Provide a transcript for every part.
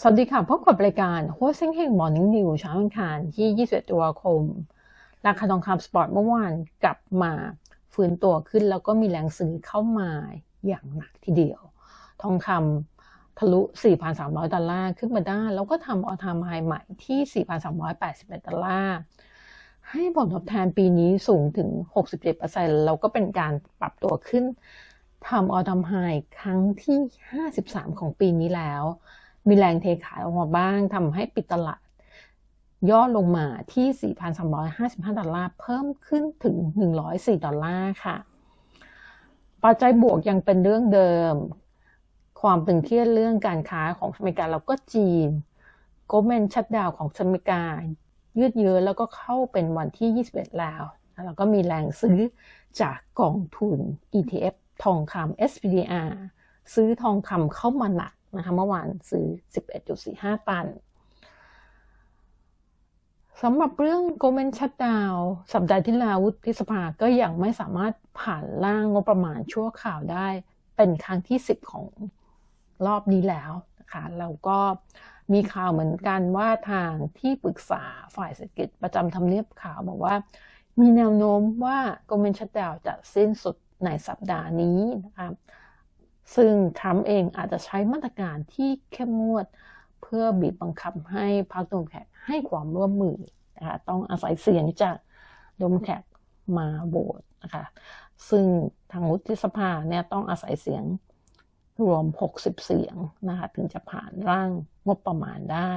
สวัสดีค่ะ พบกับรายการโฮสเซ็งเฮงมอร์นิ่งนิวเช้าอังคารที่21ตุลาคม ราคาทองคำสปอร์ตเมื่อวานกลับมาฟื้นตัวขึ้นแล้วก็มีแรงซื้อเข้ามาอย่างหนักทีเดียว ทองคำทะลุ 4,300 ดอลลาร์ขึ้นมาได้ แล้วก็ทำออทามไฮใหม่ที่ 4,381 ดอลลาร์ ให้ผลตอบแทนปีนี้สูงถึง 67%แล้วก็เป็นการปรับตัวขึ้นทำออทามไฮครั้งที่ 53 ของปีนี้แล้ว มีแรงเทขายออกมาบ้างทำให้ปิดตลาด ย่อลงมาที่ 4,355 ดอลลาร์ เพิ่มขึ้นถึง 104 ดอลลาร์ค่ะ ปัจจัยบวกยังเป็นเรื่องเดิม ความตึงเครียดเรื่องการค้าของอเมริกาแล้วก็จีนโกลเมนชัดดาวของอเมริกา ยืดเยื้อแล้วก็เข้าเป็นวันที่ 21 แล้วแล้วก็มีแรงซื้อจากกองทุน ETF ทองคำ SPDR ซื้อทองคำเข้ามาหนักนะคะเมื่อวานซื้อ 11.45 ตันสำหรับเรื่องโกลเมนชัดดาวสัปดาห์ที่แล้ววุฒิสภาก็ยังไม่สามารถผ่านร่างงบประมาณชั่วข่าวได้ เป็นครั้งที่ 10 ของรอบนี้แล้วนะคะแล้วก็มีข่าวเหมือนกันว่าทางที่ปรึกษาฝ่ายเศรษฐกิจประจำทำเนียบข่าวบอกว่า มีแนวโน้มว่าโกลเมนชัดดาวจะสิ้นสุดในสัปดาห์นี้นะคะ ซึ่งทรัมป์เองอาจจะใช้มาตรการที่เข้มงวด เพื่อบีบบังคับให้พรรคโดมแคกให้ความร่วมมือนะคะต้องอาศัยเสียงจากโดมแคกมาโหวตนะคะซึ่งทางวุฒิสภาเนี่ยต้องอาศัยเสียงรวม 60 เสียงนะคะถึงจะผ่านร่างงบประมาณได้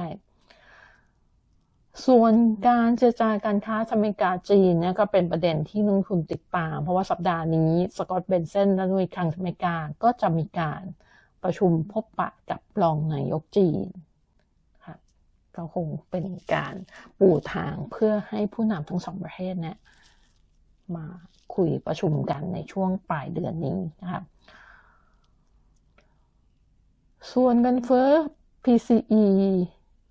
ส่วนการเจรจาการค้าอเมริกาจีนเนี่ยก็เป็นประเด็นที่นักทุนติดตาม เพราะว่าสัปดาห์นี้สกอตเบนเซนและหน่วยคลังอเมริกาก็จะมีการประชุมพบปะกับรองนายกจีนค่ะก็คงเป็นการปูทางเพื่อให้ผู้นำทั้งสองประเทศเนี่ยมาคุยประชุมกันในช่วงปลายเดือนนี้นะคะส่วนเงินเฟ้อ PCE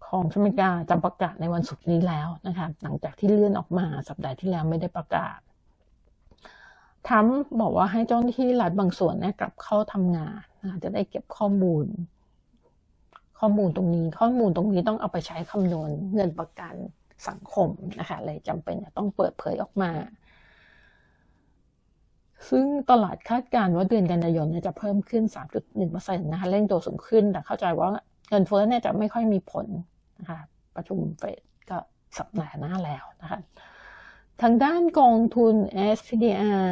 ของอเมริกาจะประกาศในวันศุกร์นี้แล้วนะคะหลังจากที่เลื่อนออกมาสัปดาห์ที่แล้วไม่ได้ประกาศทรัมบอกว่าให้เจ้าหน้าที่รัฐบางส่วนเนี่ยกลับเข้าทำงานนะจะได้เก็บข้อมูล ข้อมูลตรงนี้ ข้อมูลตรงนี้ต้องเอาไปใช้คำนวณเงินประกันสังคมนะคะเลยจำเป็นต้องเปิดเผยออกมา ซึ่งตลาดคาดการณ์ว่าเดือนกันยายนจะเพิ่มขึ้น 3.1%นะคะเร่งตัวสูงขึ้น แต่เข้าใจว่าเงินเฟ้อเนี่ยจะไม่ค่อยมีผล นะคะประชุมเฟดก็สัปดาห์หน้าแล้วนะคะทางด้านกองทุน SPDR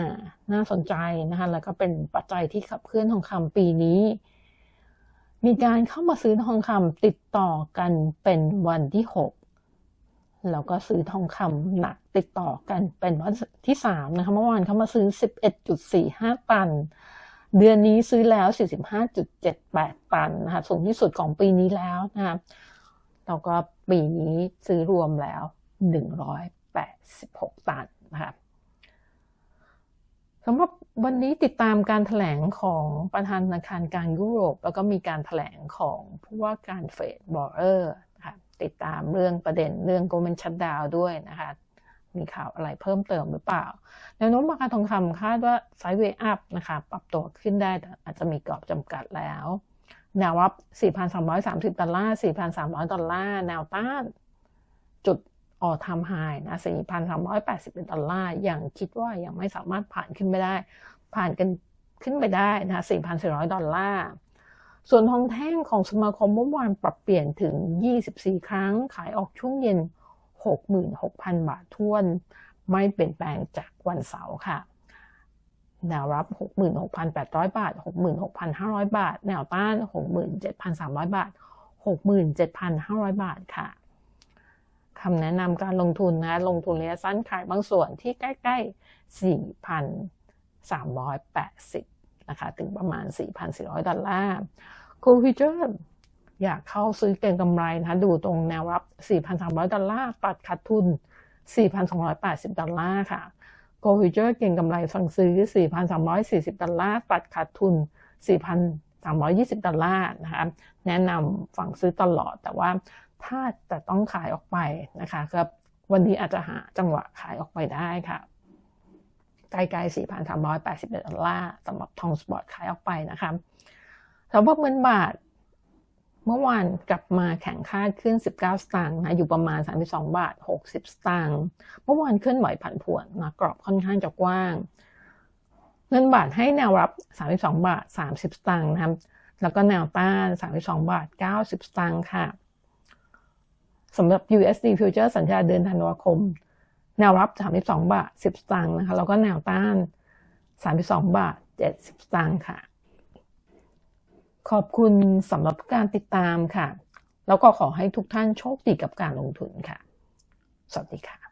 น่าสนใจนะคะแล้วก็เป็นปัจจัยที่ขับเคลื่อนทองคำปีนี้ มีการเข้ามาซื้อทองคำติดต่อกันเป็นวันที่ 6 แล้วก็ซื้อทองคำหนักติดต่อกันเป็นวันที่3นะคะเมื่อวานเข้ามาซื้อ 11.45 ตัน เดือนนี้ซื้อแล้ว 45.78 ตันนะคะสูงที่สุดของปีนี้แล้วนะคะ แล้วก็ปีนี้ซื้อรวมแล้ว 186 ตันนะคะสำหรับวันนี้ติดตามการถแถลงของประธานธนาคารกลางยุโรป แล้วก็มีการถแถลงของผู้ว่าการเฟดบอร์เออร์นะคะติดตามเรื่องประเด็นเรื่องโกลเมนชัดดาวด้วยนะคะ มีข่าวอะไรเพิ่มเติมหรือเปล่า แนวโน้มราคาทองคำคาดว่าไซด์เวย์อัพนะคะ ปรับตัวขึ้นได้แต่อาจจะมีกรอบจำกัดแล้ว แนวรับ 4,330 ดอลลาร์ 4,300 ดอลลาร์ แนวต้าน จุดออทามไฮนะ 4,381 ดอลลาร์ ยังคิดว่ายังไม่สามารถผ่านขึ้นไปได้ ผ่านกันขึ้นไปได้นะ 4,400 ดอลลาร์ ส่วนทองแท่งของสมาคมเมื่อวานปรับเปลี่ยนถึง 24 ครั้ง ขายออกช่วงเย็น 66,000 บาททวน ไม่เปลี่ยนแปลงจากวันเสาร์ค่ะ แนวรับ 66,800 บาท 66,500 บาท แนวต้าน 67,300 บาท 67,500 บาทค่ะคำแนะนำการลงทุนนะ ลงทุนระยะสั้นขายบางส่วนที่ใกล้ๆ 4,380 นะคะ ถึงประมาณ 4,400 ดอลลาร์โคฟิเจอร์อยากเข้าซื้อเก็งกำไรนะคะดูตรงแนวรับ 4,300 ดอลลาร์ ตัดขาดทุน 4,280 ดอลลาร์ค่ะ โกลฟิเจอร์เก่งกำไรสั่งซื้อ 4,340 ดอลลาร์ ตัดขาดทุน 4,320 ดอลลาร์นะคะแนะนำฝั่งซื้อตลอด แต่ว่าถ้าจะต้องขายออกไปนะคะก็วันนี้อาจจะหาจังหวะขายออกไปได้ค่ะใกล้ๆ4,380 ดอลลาร์สำหรับทองสปอร์ตขายออกไปนะคะสำหรับเงินบาท เมื่อวานกลับมาแข่งค่าขึ้น 19 สตางค์นะอยู่ประมาณ 32 บาท 60 สตางค์เมื่อวานเคลื่อนไหวผันผวนนะกรอบค่อนข้างจะกว้าง เงินบาทให้แนวรับ 32 บาท 30 สตางค์นะครับแล้วก็แนวต้าน 32 บาท 90 สตางค์ค่ะสำหรับ USD Future สัญญาเดือนธันวาคม แนวรับ 32 บาท 10 สตางค์นะคะแล้วก็แนวต้าน 32 บาท 70 สตางค์ค่ะ ขอบคุณสำหรับการติดตามค่ะ แล้วก็ขอให้ทุกท่านโชคดีกับการลงทุนค่ะ สวัสดีค่ะ